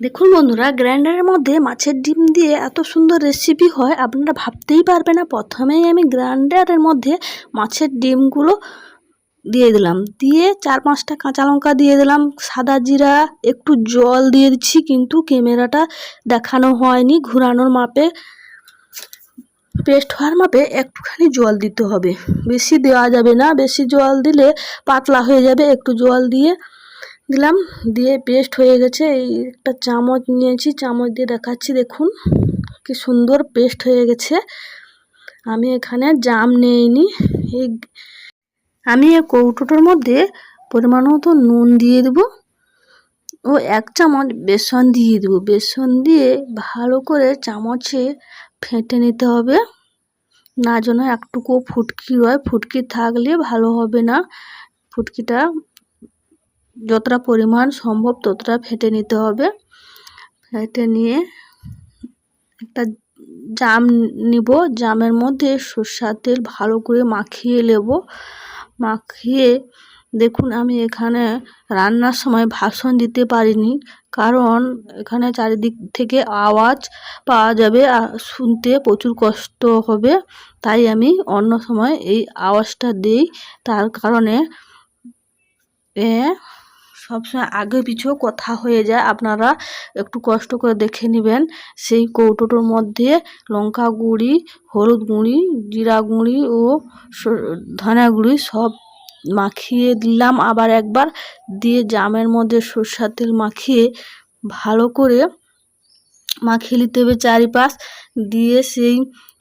দেখুন বন্ধুরা, গ্রাইন্ডারের মধ্যে মাছের ডিম দিয়ে এত সুন্দর রেসিপি হয়, আপনারা ভাবতেই পারবে না। প্রথমেই আমি গ্রাইন্ডারের মধ্যে মাছের ডিমগুলো দিয়ে দিলাম। দিয়ে চার পাঁচটা কাঁচা লঙ্কা দিয়ে দিলাম, সাদা জিরা, একটু জল দিয়ে দিচ্ছি, কিন্তু ক্যামেরাটা দেখানো হয়নি। ঘোরানোর মাপে পেস্ট হওয়ার মাপে একটুখানি জল দিতে হবে। বেশি দেওয়া যাবে না, বেশি জল দিলে পাতলা হয়ে যাবে, একটু জল দিয়ে দিলাম, দিয়ে পেস্ট হয়ে গেছে। এই একটা চামচ নিয়েছি, চামচ দিয়ে দেখাচ্ছি, দেখুন। কি সুন্দর পেস্ট হয়ে গেছে। আমি এখানে জাম নেইনি। এই আমি এই কৌটোটার মধ্যে পরিমাণ মতো নুন দিয়ে দেবো ও এক চামচ বেসন দিয়ে দেবো। বেসন দিয়ে ভালো করে চামচে ফেটে নিতে হবে। না যেন একটুকু ফুটকি রয়। ফুটকি থাকলে ভালো হবে না। ফুটকিটা যতটা পরিমাণ সম্ভব ততটা ফেটে নিতে হবে। ফেটে নিয়ে একটা জাম নিব। জামের মধ্যে সর্ষার তেল ভালো করে মাখিয়ে নেব। মাখিয়ে দেখুন আমি এখানে রান্নার সময় ভাষণ দিতে পারিনি, কারণ এখানে চারিদিক থেকে আওয়াজ পাওয়া যাবে শুনতে প্রচুর কষ্ট হবে, তাই আমি অন্য সময় এই আওয়াজটা দিই। তার কারণে এ সবসময় আগে পিছু কথা হয়ে যায়। আপনারা একটু কষ্ট করে দেখে নেবেন। সেই কৌটোটোর মধ্যে লঙ্কা গুঁড়ি, হলুদ গুঁড়ি, জিরা গুঁড়ি ও ধনা গুঁড়ি সব মাখিয়ে দিলাম। আবার একবার দিয়ে জামের মধ্যে সর্ষার তেল মাখিয়ে ভালো করে মাখিয়ে নিতে হবে চারিপাশ। দিয়ে সেই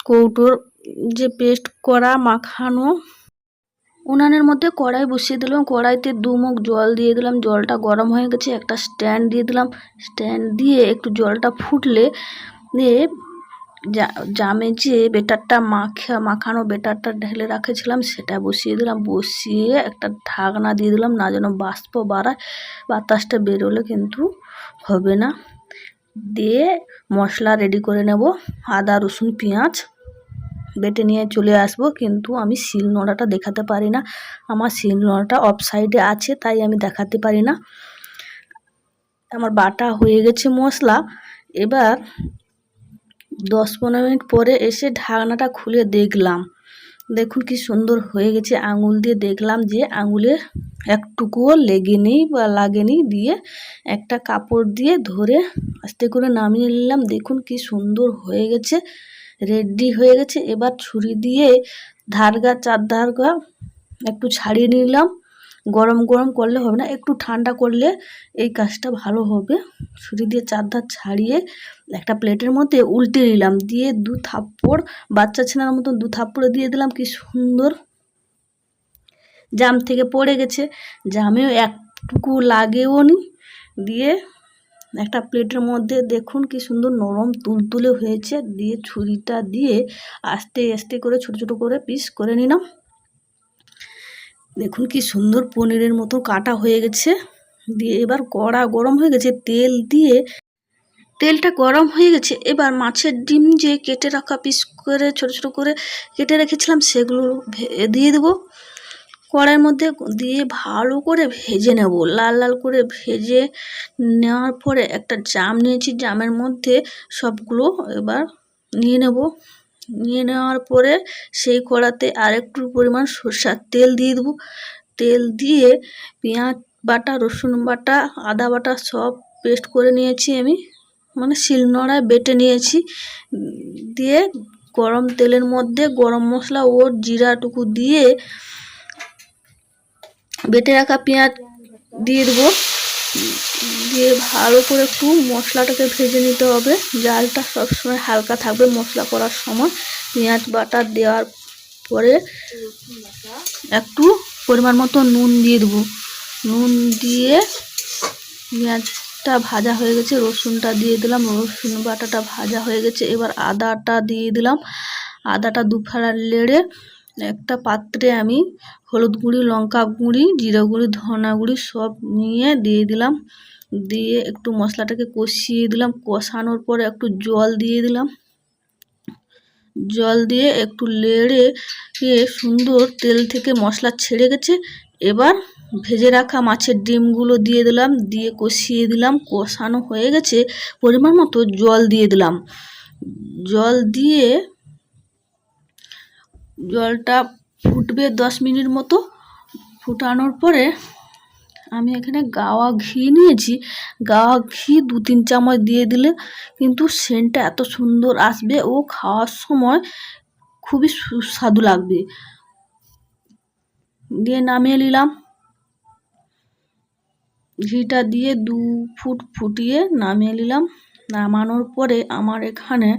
কৌটোর যে পেস্ট করা, মাখানো উনানের মধ্যে কড়াই বসিয়ে দিলাম। কড়াইতে দু মুখ জল দিয়ে দিলাম। জলটা গরম হয়ে গেছে। একটা স্ট্যান্ড দিয়ে দিলাম। স্ট্যান্ড দিয়ে একটু জলটা ফুটলে দিয়ে জামে যে বেটারটা মাখা, মাখানো বেটারটা ঢেলে রাখেছিলাম, সেটা বসিয়ে দিলাম। বসিয়ে একটা ঢাকনা দিয়ে দিলাম। না যেন বাষ্প বাড়ায়। বাতাসটা বেরোলে কিন্তু হবে না। দিয়ে মশলা রেডি করে নেব। আদা, রসুন, পেঁয়াজ। বেটে নিয়ে চলে আসব, কিন্তু আমি শিল নোড়াটা দেখাতে পারি না। আমার শিল নোড়াটা অফ সাইডে আছে, তাই আমি দেখাতে পারি না। আমার বাটা হয়ে গেছে মশলা। এবার দশ পনেরো মিনিট পরে এসে ঢাকনাটা খুলে দেখলাম। দেখুন কি সুন্দর হয়ে গেছে আঙুল দিয়ে দেখলাম যে আঙুলে একটুকুও লেগেনি বা লাগেনি দিয়ে একটা কাপড় দিয়ে ধরে আস্তে করে নামিয়ে নিলাম। দেখুন কি সুন্দর হয়ে গেছে। রেডি হয়ে গেছে। এবার ছুরি দিয়ে ধারগা চার ধারগা একটু ছাড়িয়ে নিলাম। গরম গরম করলে হবে না, একটু ঠান্ডা করলে এই কাজটা ভালো হবে। ছুরি দিয়ে চার ধার ছাড়িয়ে একটা প্লেটের মধ্যে উল্টে নিলাম। দিয়ে দু থাপ্পড়, বাচ্চা ছেনার মতন দু থাপ্পড়ে দিয়ে দিলাম। কি সুন্দর জাম থেকে পড়ে গেছে। জামেও একটুকু লাগেও নি দিয়ে একটা প্লেটের মধ্যে দেখুন কি সুন্দর নরম তুলতুলে হয়েছে। দিয়ে ছুরিটা দিয়ে আস্তে আস্তে করে, ছোট ছোট করে পিস করে নিলাম। দেখুন কি সুন্দর পনিরের মতো কাটা হয়ে গেছে। দিয়ে এবার কড়া গরম হয়ে গেছে, তেল দিয়ে তেলটা গরম হয়ে গেছে। এবার মাছের ডিম যে কেটে রাখা পিস করে, ছোট ছোট করে কেটে রেখেছিলাম, সেগুলো দিয়ে দেবো। কড়াইয়ের মধ্যে দিয়ে ভালো করে ভেজে নেব। লাল লাল করে ভেজে নেওয়ার পরে একটা জাম নিয়েছি, জামের মধ্যে সবগুলো এবার নিয়ে নেব। নিয়ে নেওয়ার পরে সেই কড়াতে আরেকটু পরিমাণ সর্ষার তেল দিয়ে দেবো। তেল দিয়ে পেঁয়াজ বাটা, রসুন বাটা, আদা বাটা সব পেস্ট করে নিয়েছি আমি। মানে শিলনোড়ায় বেটে নিয়েছি। দিয়ে গরম তেলের মধ্যে গরম মশলা ও জিরাটুকু দিয়ে বেটে রাখা পেঁয়াজ দিয়ে দেবো। দিয়ে ভালো করে একটু মশলাটাকে ভেজে নিতে হবে। জালটা সবসময় হালকা থাকবে মশলা করার সময়। পেঁয়াজ বাটা দেওয়ার পরে একটু পরিমাণ মতো নুন দিয়ে দেবো। নুন দিয়ে পেঁয়াজটা ভাজা হয়ে গেছে, রসুনটা দিয়ে দিলাম। রসুন বাটাটা ভাজা হয়ে গেছে। এবার আদাটা দিয়ে দিলাম। আদাটা দুফাড়া লেড়ে একটা পাত্রে আমি হলুদ গুঁড়ি, লঙ্কা গুঁড়ি, জিরা গুঁড়ি, ধনা গুঁড়ি সব নিয়ে দিয়ে দিলাম। দিয়ে একটু মশলাটাকে কষিয়ে দিলাম। কষানোর পরে একটু জল দিয়ে দিলাম। জল দিয়ে একটু লেড়ে সুন্দর তেল থেকে মশলা ছেড়ে গেছে। এবার ভেজে রাখা মাছের ডিমগুলো দিয়ে দিলাম। দিয়ে কষিয়ে দিলাম। কষানো হয়ে গেছে। পরিমাণ মতো জল দিয়ে দিলাম। জল দিয়ে জলটা ফুটবে দশ মিনিট মতো ফুটানোর পরে আমি এখানে গাওয়া ঘি নিয়েছি। গাওয়া ঘি দু তিন চামচ দিয়ে দিলে কিন্তু সেন্টটা এত সুন্দর আসবে ও খাওয়ার সময় খুবই সুস্বাদু লাগবে। দিয়ে নামিয়ে নিলাম। ঘিটা দিয়ে দু ফুট ফুটিয়ে নামিয়ে নিলাম। নামানোর পরে আমার এখানে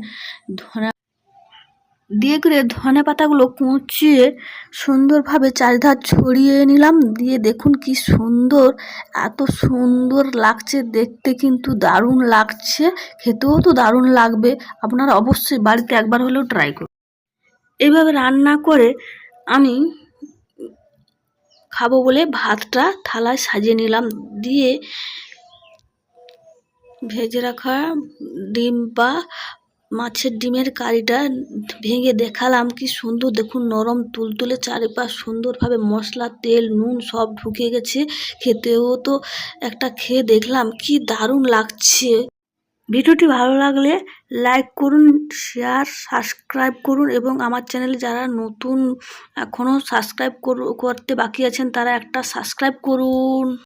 ধনে দিয়ে করে ধনে পাতাগুলো কুচিয়ে সুন্দরভাবে চারিধার ছড়িয়ে নিলাম। দিয়ে দেখুন কি সুন্দর, এত সুন্দর লাগছে, দেখতে কিন্তু দারুণ লাগছে, খেতেও তো দারুণ লাগবে। আপনারা অবশ্যই বাড়িতে একবার হলেও ট্রাই করুন। এইভাবে রান্না করে আমি খাব বলে ভাতটা থালায় সাজিয়ে নিলাম। দিয়ে ভেজে রাখা ডিম বা মাছের ডিমের কারিটা ভেঙে দেখালাম, কি সুন্দর দেখুন নরম তুলতুলে চারিপাশ সুন্দরভাবে মশলা, তেল, নুন সব ঢুকে গেছে, খেতেও তো একটা খেয়ে দেখলাম, কি দারুণ লাগছে। ভিডিওটি ভালো লাগলে লাইক করুন, শেয়ার, সাবস্ক্রাইব করুন এবং আমার চ্যানেলে যারা নতুন এখনও সাবস্ক্রাইব করতে বাকি আছেন তারা একটা সাবস্ক্রাইব করুন।